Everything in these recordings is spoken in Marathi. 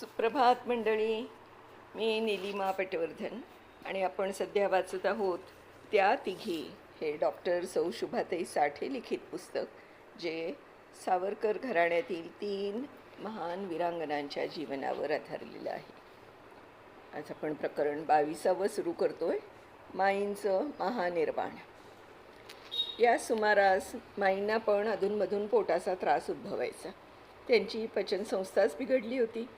सुप्रभात मंडळी मी निलिमा पटवर्धन आणि आपण सध्या वाचत आहोत त्या तिघी. हे डॉक्टर सौ शुभाताई साठे लिखित पुस्तक जे सावरकर घराण्यातील तीन महान वीरांगनांच्या जीवनावर आधारलेलं आहे. आज आपण प्रकरण बावीसावं सुरू करतोय माईंचं महानिर्वाण या सुमारास माईंना पण अधूनमधून पोटाचा त्रास उद्भवायचा. त्यांची पचनसंस्थाच बिघडली होती.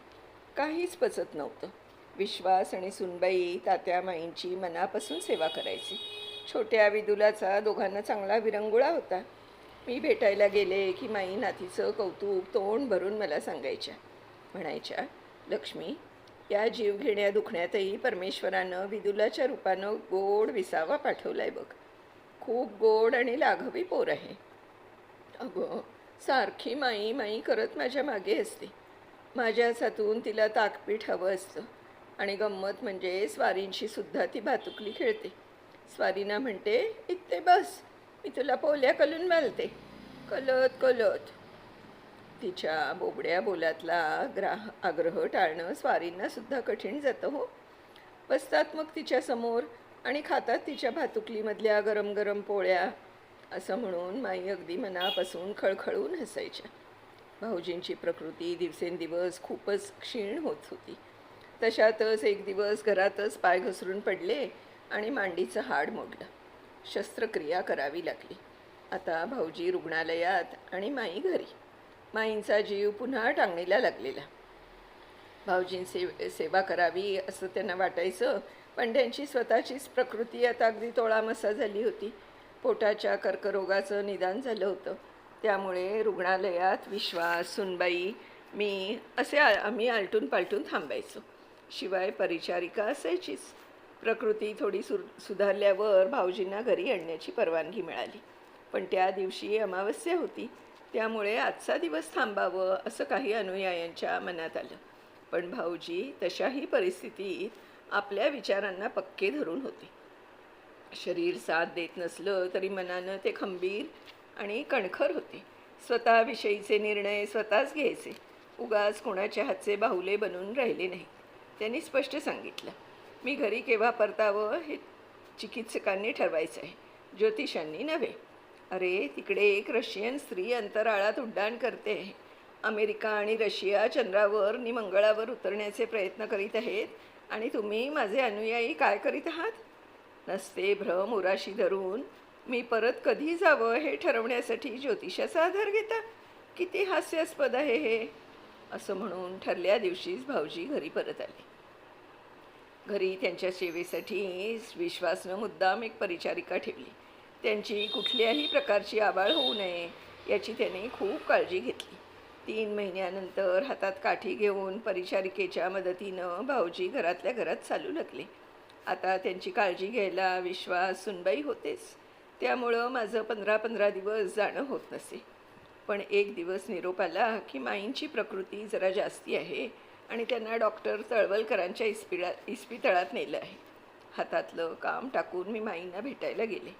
काहीच पचत नव्हतं. विश्वास आणि सुनबाई तात्या माईंची मनापासून सेवा करायची. छोट्या विदुलाचा दोघांना चांगला विरंगुळा होता. मी भेटायला गेले की माई नातीचं कौतुक तोंड भरून मला सांगायच्या. म्हणायच्या लक्ष्मी या जीवघेण्या दुखण्यातही परमेश्वरानं विदुलाच्या रूपानं गोड विसावा पाठवलाय बघ. खूप गोड आणि लाघवी पोर आहे. अगं सारखी माई माई करत माझ्या मागे असते. माझ्या हातून तिला ताकपीठ हवं असतं. आणि गंमत म्हणजे स्वारींशी सुद्धा ती भातुकली खेळते. स्वारीना म्हणते इथे बस मी तुला पोल्या कलून मालते कलत कलत. तिच्या बोबड्या बोलातला ग्राह आग्रह टाळणं स्वारींना सुद्धा कठीण जातं हो. बसतात मग तिच्यासमोर आणि खातात तिच्या भातुकलीमधल्या गरम गरम पोळ्या असं म्हणून माई अगदी मनापासून खळखळून हसायच्या. भाऊजींची प्रकृती दिवसेंदिवस खूपच क्षीण होत होती. तशातच एक दिवस घरातच पाय घसरून पडले आणि मांडीचं हाड मोडलं. शस्त्रक्रिया करावी लागली. आता भाऊजी रुग्णालयात आणि माई घरी. माईंचा जीव पुन्हा टांगणीला लागलेला. भाऊजींची सेवा करावी असं त्यांना वाटायचं पण त्यांची स्वतःचीच प्रकृती आता अगदी तोळामसा झाली होती. पोटाच्या कर्करोगाचं निदान झालं होतं. त्यामुळे रुग्णालयात विश्वास सुनबाई मी असे आम्ही आलटून पालटून थांबायचो. शिवाय परिचारिका असायचीच. प्रकृती थोडी सु सुधारल्यावर भाऊजींना घरी आणण्याची परवानगी मिळाली. पण त्या दिवशी अमावस्या होती. त्यामुळे आजचा दिवस थांबावं असं काही अनुयायांच्या मनात आलं. पण भाऊजी तशाही परिस्थितीत आपल्या विचारांना पक्के धरून होते. शरीर साथ देत नसलं तरी मनानं ते खंबीर आणि कणखर होते. स्वतःविषयीचे निर्णय स्वतःच घ्यायचे. उगाच कोणाच्या हातचे बाहुले बनून राहिले नाही. त्यांनी स्पष्ट सांगितलं मी घरी केव्हा परतावं हे चिकित्सकांनी ठरवायचं आहे. ज्योतिषांनी नव्हे. अरे तिकडे एक रशियन स्त्री अंतराळात उड्डाण करते. आहे अमेरिका आणि रशिया चंद्रावर नि मंगळावर उतरण्याचे प्रयत्न करीत आहेत. आणि तुम्ही माझे अनुयायी काय करीत आहात? नसते भ्रम उराशी धरून मी परत कधी जावं हे ठरवण्यासाठी ज्योतिषाचा आधार घेता? किती हास्यास्पद आहे हे? असं म्हणून ठरल्या दिवशीच भाऊजी घरी परत आले. घरी त्यांच्या सेवेसाठी विश्वासनं मुद्दाम एक परिचारिका ठेवली. त्यांची कुठल्याही प्रकारची आबाळ होऊ नये याची त्याने खूप काळजी घेतली. तीन महिन्यानंतर हातात काठी घेऊन परिचारिकेच्या मदतीनं भाऊजी घरातल्या घरात चालू लागले. आता त्यांची काळजी घ्यायला विश्वास सुनबाई होतेच. त्यामुळं माझं पंधरा पंधरा दिवस जाणं होत नसे. पण एक दिवस निरोप आला की माईंची प्रकृती जरा जास्ती आहे आणि त्यांना डॉक्टर तळवलकरांच्या इस्पिळा इस्पितळात नेलं आहे. हातातलं काम टाकून मी माईंना भेटायला गेले.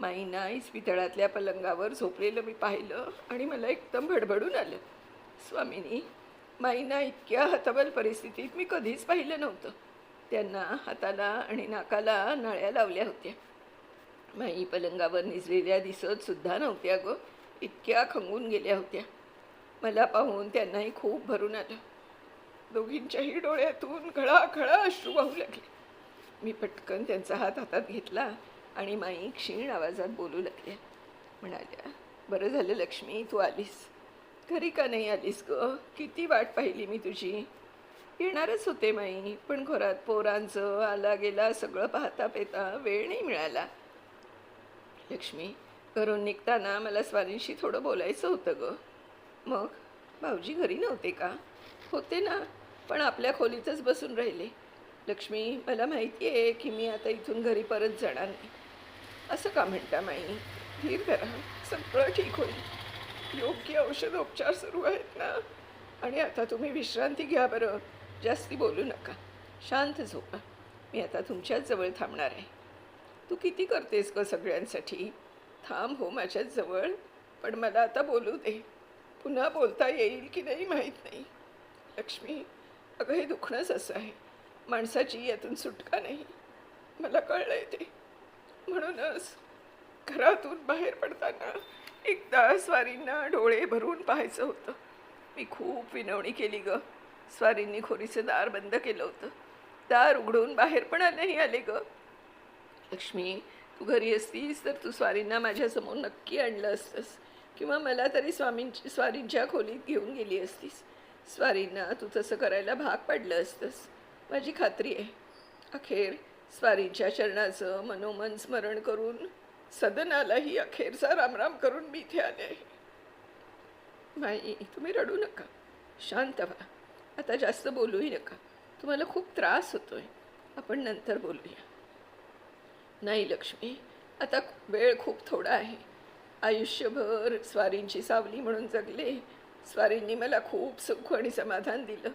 माईंना इस्पितळातल्या पलंगावर झोपलेलं मी पाहिलं आणि मला एकदम भडभडून आलं. स्वामिनी माईंना इतक्या हतबल परिस्थितीत मी कधीच पाहिलं नव्हतं. त्यांना हाताला आणि नाकाला नळ्या लावल्या होत्या. माई पलंगावर निजलेल्या दिसत सुद्धा नव्हत्या गं. इतक्या खंगून गेल्या होत्या. मला पाहून त्यांनाही खूप भरून आलं. दोघींच्याही डोळ्यातून खळाखळा अश्रू वाहू लागले. मी पटकन त्यांचा हात हातात घेतला आणि माई क्षीण आवाजात बोलू लागल्या. म्हणाल्या बरं झालं लक्ष्मी तू आलीस. घरी का नाही आलीस ग? किती वाट पाहिली मी तुझी. येणारच होते माई पण घरात पोरांचं आला गेला सगळं पाहता पेता वेळ नाही मिळाला. लक्ष्मी घरून निघताना मला स्वारींशी थोडं बोलायचं होतं गं. मग? भाऊजी घरी नव्हते का? होते ना पण आपल्या खोलीतच बसून राहिले. लक्ष्मी मला माहिती आहे की मी आता इथून घरी परत जाणार नाही. असं का म्हणता माई? धीर धरा सगळं ठीक होईल. योग्य औषधोपचार सुरू आहेत ना? आणि आता तुम्ही विश्रांती घ्या बरं. जास्ती बोलू नका. शांत झोपा. मी आता तुमच्याच जवळ थांबणार आहे. तू किती करतेस ग सगळ्यांसाठी? थांब हो माझ्याच जवळ पण मला आता बोलू दे. पुन्हा बोलता येईल की नाही माहीत नाही. लक्ष्मी अगं हे दुखणंच असं आहे. माणसाची यातून सुटका नाही. मला कळलंय ते. म्हणूनच घरातून बाहेर पडताना एकदा स्वारींना डोळे भरून पाहायचं होतं. मी खूप विनवणी केली ग. स्वारींनी खोरीचं दार बंद केलं होतं. दार उघडून बाहेर पण नाही आले ग. लक्ष्मी तू घरी असतीस तर तू स्वारींना माझ्यासमोर नक्की आणलं असतंस. किंवा मला तरी स्वामींची स्वारींच्या खोलीत घेऊन गेली असतीस. स्वारींना तू तसं करायला भाग पाडलं असतंस. माझी खात्री आहे. अखेर स्वारींच्या चरणाचं मनोमन स्मरण करून सदनालाही अखेरचा रामराम करून मी इथे आले आहे. नाही तुम्ही रडू नका. शांत व्हा. आता जास्त बोलूही नका. तुम्हाला खूप त्रास होतोय. आपण नंतर बोलूया. नाही लक्ष्मी. आता वेळ खूप थोडा आहे. आयुष्यभर स्वारींची सावली म्हणून जगले. स्वारींनी मला खूप सुख आणि समाधान दिलं.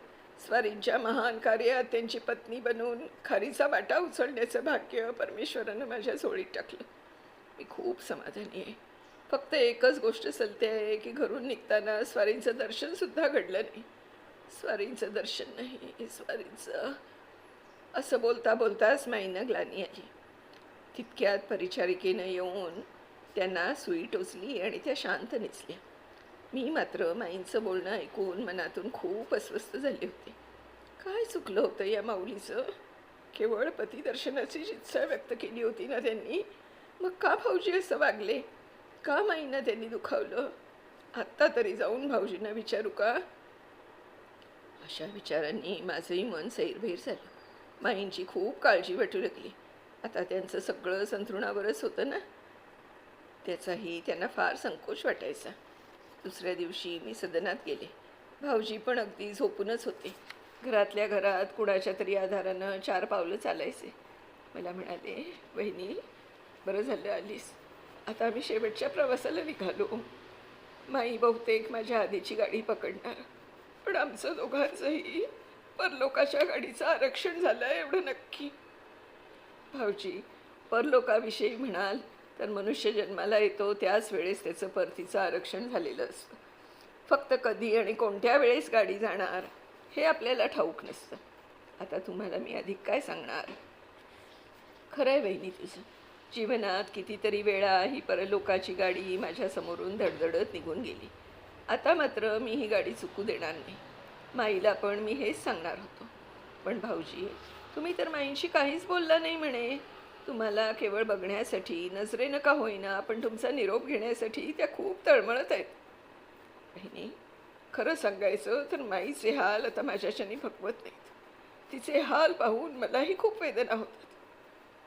स्वारींच्या महान कार्यात त्यांची पत्नी बनून खारीचा वाटा उचलण्याचं भाग्य परमेश्वरानं माझ्या झोळीत टाकलं. मी खूप समाधानी आहे. फक्त एकच गोष्ट सलते आहे की घरून निघताना स्वारींचं दर्शनसुद्धा घडलं नाही. स्वारींचं दर्शन नाही स्वारींचं असं बोलता बोलताच माईनं ग्लानी आली. तितक्यात परिचारिकेनं येऊन त्यांना सुई टोचली आणि त्या शांत नेचल्या मी मात्र माईंचं बोलणं ऐकून मनातून खूप अस्वस्थ झाले होते. काय चुकलं होतं या माऊलीचं? केवळ पतिदर्शनाची इच्छा व्यक्त केली होती ना त्यांनी? मग का भाऊजी असं वागले? का माईंना त्यांनी दुखावलं? आत्ता तरी जाऊन भाऊजींना विचारू का? अशा विचारांनी माझंही मन सैरभैर झालं. माईंची खूप काळजी वाटू लागली. आता त्यांचं सगळं संतृणावरच होतं ना. त्याचाही त्यांना फार संकोच वाटायचा. दुसऱ्या दिवशी मी सदनात गेले. भाऊजी पण अगदी झोपूनच होते. घरातल्या घरात कुणाच्या तरी आधारानं चार पावलं चालायचे. मला म्हणाले बहिणी बरं झालं आलीस. आता आम्ही शेवटच्या प्रवासाला निघालो. माई बहुतेक माझ्या आधीची गाडी पकडणार. पण आमचं दोघांचंही परलोकाच्या गाडीचं आरक्षण झालं आहे एवढं नक्की. भाऊजी परलोकाविषयी म्हणाल तर मनुष्य जन्माला येतो त्याच वेळेस त्याचं परतीचं आरक्षण झालेलं असतं. फक्त कधी आणि कोणत्या वेळेस गाडी जाणार हे आपल्याला ठाऊक नसतं. आता तुम्हाला मी अधिक काय सांगणार? खरं आहे बहिणी तुझं. जीवनात कितीतरी वेळा ही परलोकाची गाडी माझ्यासमोरून धडधडत निघून गेली. आता मात्र मी ही गाडी चुकू देणार नाही. माईला पण मी हेच सांगणार होतो. पण भाऊजी तुम्ही तर माईंशी काहीच बोलला नाही म्हणे. तुम्हाला केवळ बघण्यासाठी नजरेनं का होईना पण तुमचा निरोप घेण्यासाठी त्या खूप तळमळत आहेत. बहिणी खरं सांगायचं तर माईचे हाल आता माझ्याच्याने भगवत नाहीत. तिचे हाल पाहून मलाही खूप वेदना होतात.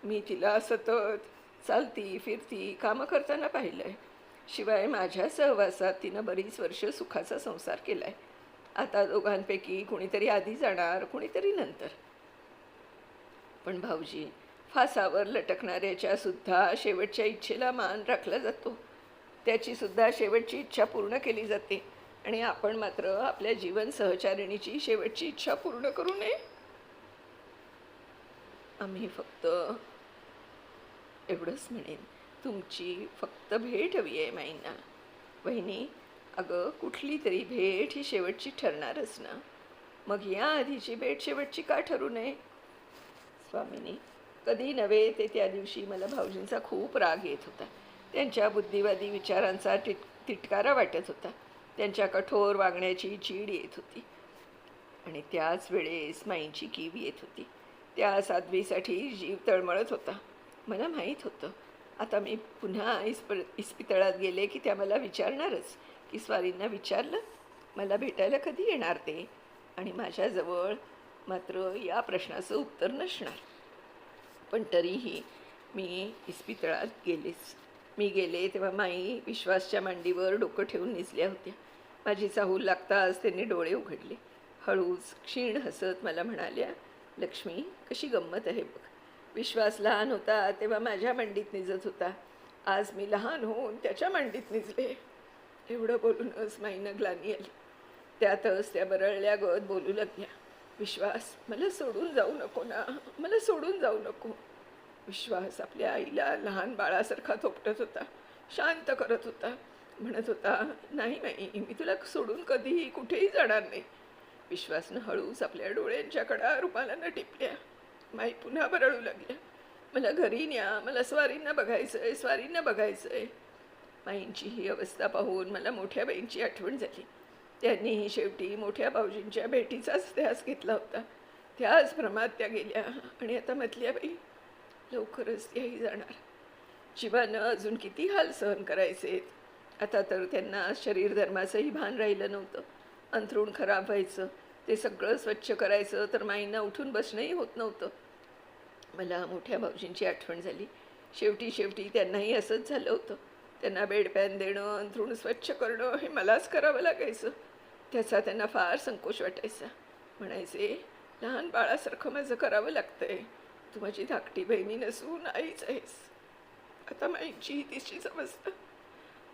मी तिला सतत चालती फिरती कामं करताना पाहिलं आहे शिवाय माझ्या सहवासात तिनं बरीच वर्ष सुखाचा संसार केला आहे आता दोघांपैकी कुणीतरी आधी जाणार कुणीतरी नंतर. पण भाऊजी फासावर लटकणाऱ्याच्या सुद्धा शेवटच्या इच्छेला मान राखला जातो. त्याची सुद्धा शेवटची इच्छा पूर्ण केली जाते आणि आपण मात्र आपल्या जीवन सहचारिणीची शेवटची इच्छा पूर्ण करू नये. आम्ही फक्त एवढंच म्हणेन तुमची फक्त भेट हवी आहे माईंना. वहिनी अगं कुठली तरी भेट ही शेवटची ठरणारच ना. मग या आधीची भेट शेवटची का ठरू नये? स्वामिनी. कधी नव्हे ते त्या दिवशी मला भाऊजींचा खूप राग येत होता. त्यांच्या बुद्धिवादी विचारांचा टिट तिटकारा वाटत होता. त्यांच्या कठोर वागण्याची चीड येत होती. आणि त्याच वेळेस माईंची कीव येत होती. त्या साध्वीसाठी जीव तळमळत होता. मला माहीत होतं. आता मी पुन्हा इस्प इस्पितळात गेले की त्या मला विचारणारच. की स्वारींना विचारलं मला भेटायला कधी येणार ते? आणि माझ्याजवळ मात्र या प्रश्नाचं उत्तर नसणार. पण तरीही मी इस्पितळात गेलेच. मी गेले तेव्हा माई विश्वासच्या मांडीवर डोकं ठेवून निजल्या होत्या. माझी चाहूल लागताच त्यांनी डोळे उघडले. हळूच क्षीण हसत मला म्हणाल्या लक्ष्मी कशी गंमत आहे बघ. विश्वास लहान होता तेव्हा माझ्या मांडीत निजत होता. आज मी लहान होऊन त्याच्या मांडीत निजले. एवढं बोलूनच माईनं ग्लानी आली. त्यातच त्या बरळल्या गत बोलू लागल्या. विश्वास. मला सोडून जाऊ नको ना. मला सोडून जाऊ नको. विश्वास आपल्या आईला लहान बाळासारखा थोपटत होता. शांत करत होता. म्हणत होता नाही नाही मी तुला सोडून कधीही कुठेही जाणार नाही. विश्वासनं हळूच आपल्या डोळ्यांच्या कडा रुमालानं टिपल्या. माई पुन्हा बरळू लागल्या. मला घरी न्या. मला स्वारींना बघायचं आहे स्वारींना बघायचं आहे माईंची ही अवस्था पाहून मला मोठ्या बाईंची आठवण झाली. त्यांनीही शेवटी मोठ्या भाऊजींच्या भेटीचाच ध्यास घेतला होता. त्याच भ्रमात त्या गेल्या आणि आता म्हटल्या बाई लवकरच त्याही जाणार. जीवानं अजून किती हाल सहन करायचे आता तर त्यांना शरीर धर्माचंही भान राहिलं नव्हतं. अंथरूण खराब व्हायचं ते सगळं स्वच्छ करायचं तर माईंना उठून बसणंही होत नव्हतं. मला मोठ्या भाऊजींची आठवण झाली. शेवटी शेवटी त्यांनाही असंच झालं होतं. त्यांना बेडपॅन देणं अंथरूण स्वच्छ करणं हे मलाच करावं लागायचं. त्याचा त्यांना फार संकोच वाटायचा. म्हणायचे लहान बाळासारखं माझं करावं लागतंय. तू माझी धाकटी बहिणी नसून आईच आहेस. आता माईंची तिची समजतं.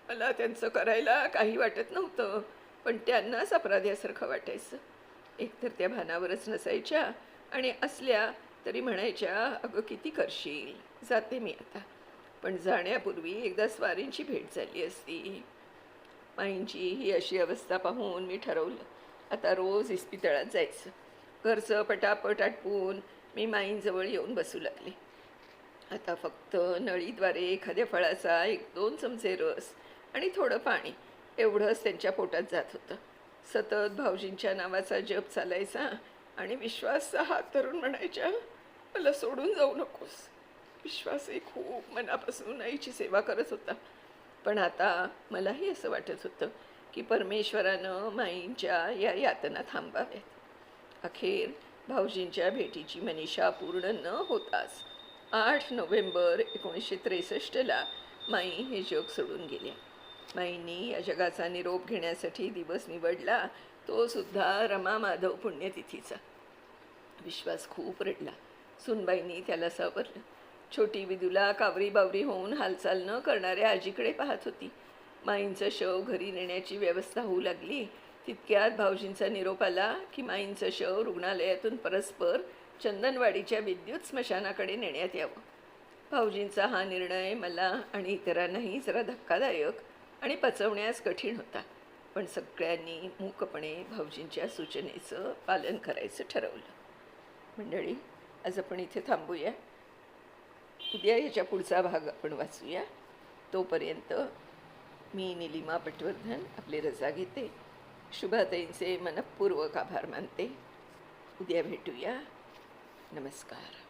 मला त्यांचं करायला काही वाटत नव्हतं पण त्यांनाच अपराध्यासारखं वाटायचं. एकतर त्या भानावरच नसायच्या आणि असल्या तरी म्हणायच्या अगं किती करशील? जाते मी आता. पण जाण्यापूर्वी एकदा स्वारींची भेट झाली असती. माईंची ही अशी अवस्था पाहून मी ठरवलं. आता रोज इस्पितळात जायचं. घरचं पटापट आटपून मी माईंजवळ येऊन बसू लागले. आता फक्त नळीद्वारे एखाद्या फळाचा एक दोन चमचे रस आणि थोडं पाणी एवढंच त्यांच्या पोटात जात होतं. सतत भाऊजींच्या नावाचा जप चालायचा आणि विश्वासचा हात धरून म्हणायच्या मला सोडून जाऊ नकोस. विश्वासही खूप मनापासून आईची सेवा करत होता. पण आता मलाही असं वाटत होतं की परमेश्वरानं माईंच्या या यातना थांबाव्यात. अखेर भाऊजींच्या भेटीची मनीषा पूर्ण न होताच आठ नोव्हेंबर एकोणीसशे त्रेसष्टला माई हे जग सोडून गेल्या. माईंनी या जगाचा निरोप घेण्यासाठी दिवस निवडला तो सुद्धा रमा माधव पुण्यतिथीचा. विश्वास खूप रडला. सुनबाईंनी त्याला सावरलं. छोटी विदूला कावरी बावरी होऊन हालचाल न करणाऱ्या आजीकडे पाहत होती. माईंचं शव घरी नेण्याची व्यवस्था होऊ लागली. तितक्यात भाऊजींचा निरोप आला की माईंचं शव रुग्णालयातून परस्पर चंदनवाडीच्या विद्युत स्मशानाकडे नेण्यात यावं. भाऊजींचा हा निर्णय मला आणि इतरांनाही जरा धक्कादायक आणि पचवण्यास कठीण होता. पण सगळ्यांनी मूकपणे भाऊजींच्या सूचनेचं पालन करायचं ठरवलं. मंडळी आज आपण इथे थांबूया. उद्या याच्या पुढचा भाग आपण वाचूया. तोपर्यंत मी निलिमा पटवर्धन आपली रजा घेते. शुभाताईंचे मनपूर्वक आभार मानते. उद्या भेटूया. नमस्कार.